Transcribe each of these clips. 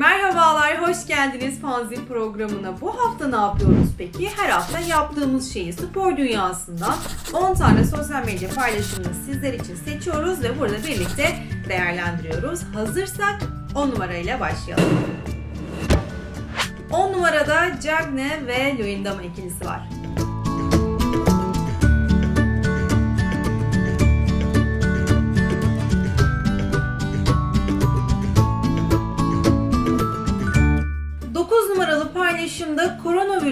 Merhabalar, hoş geldiniz Fanzin programına. Bu hafta ne yapıyoruz peki? Her hafta yaptığımız şeyi spor dünyasından 10 tane sosyal medya paylaşımını sizler için seçiyoruz ve burada birlikte değerlendiriyoruz. Hazırsak 10 numarayla başlayalım. 10 numarada Cagne ve Luyendama ikilisi var.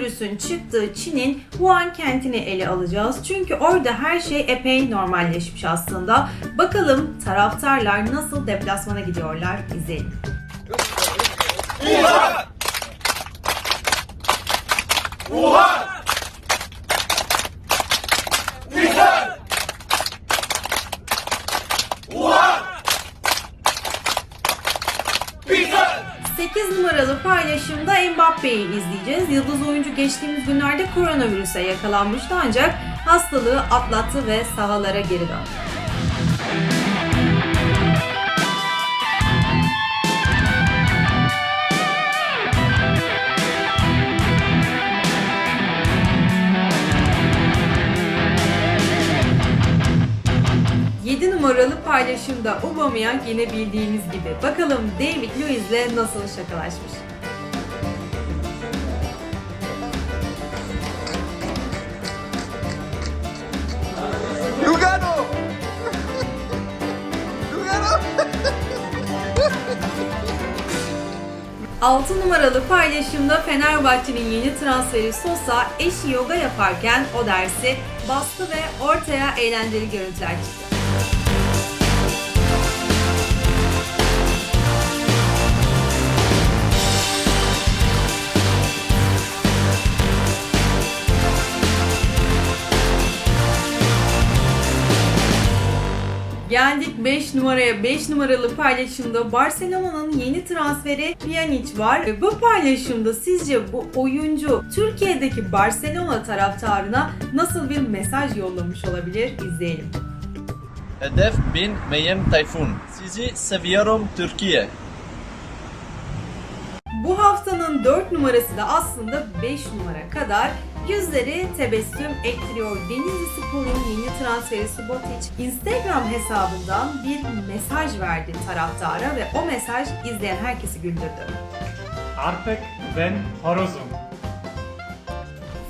Koronavirüsün çıktığı Çin'in Wuhan kentini ele alacağız. Çünkü orada her şey epey normalleşmiş aslında. Bakalım taraftarlar nasıl deplasmana gidiyorlar izleyelim. Sekiz numaralı paylaşımda Mbappe'yi izleyeceğiz. Yıldız oyuncu geçtiğimiz günlerde koronavirüse yakalanmıştı ancak hastalığı atlattı ve sahalara geri döndü. Numaralı paylaşımda Aubameyang yine bildiğimiz gibi. Bakalım David Luiz'le nasıl şakalaşmış. Lugano! Lugano! 6 numaralı paylaşımda Fenerbahçe'nin yeni transferi Sosa eşi yoga yaparken o dersi bastı ve ortaya eğlenceli görüntüler çıktı. Geldik 5 numaraya. 5 numaralı paylaşımda Barcelona'nın yeni transferi Pjanic var. Ve Bu paylaşımda sizce bu oyuncu Türkiye'deki Barcelona taraftarına nasıl bir mesaj yollamış olabilir? İzleyelim. Hedef bin Meyem Tayfun. Sizi seviyorum Türkiye. Bu haftanın 4 numarası da aslında 5 numara kadar yüzleri tebessüm ettiriyor. Denizli Spor'un yeni transferi Subotic Instagram hesabından bir mesaj verdi taraftara ve o mesaj izleyen herkesi güldürdü. Artık ben horozum.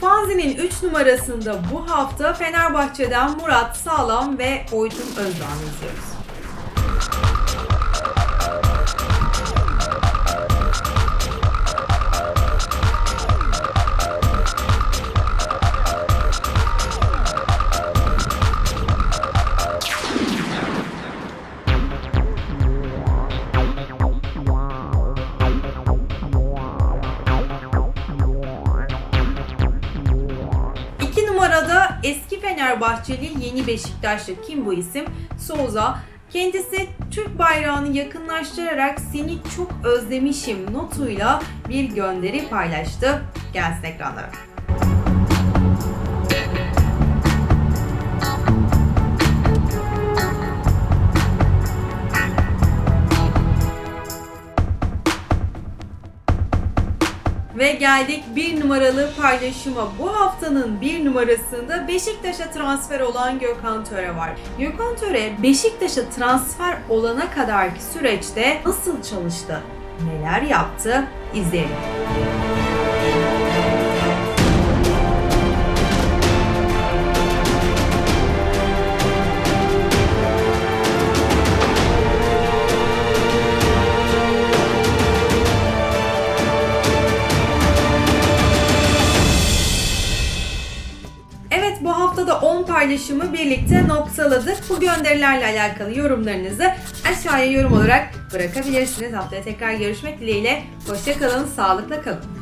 Fanzi'nin 3 numarasında bu hafta Fenerbahçe'den Murat Sağlam ve Oytun Özdoğan'ı izliyoruz. Eski Fenerbahçeli yeni Beşiktaşlı kim bu isim? Souza. Kendisi Türk bayrağını yakınlaştırarak seni çok özlemişim notuyla bir gönderi paylaştı. Gelsin ekranlara. Ve geldik bir numaralı paylaşıma. Bu haftanın bir numarasında Beşiktaş'a transfer olan Gökhan Töre var. Gökhan Töre Beşiktaş'a transfer olana kadarki süreçte nasıl çalıştı? Neler yaptı? İzleyelim. Paylaşımı birlikte noktaladık. Bu gönderilerle alakalı yorumlarınızı aşağıya yorum olarak bırakabilirsiniz. Haftaya tekrar görüşmek dileğiyle. Hoşçakalın, sağlıkla kalın.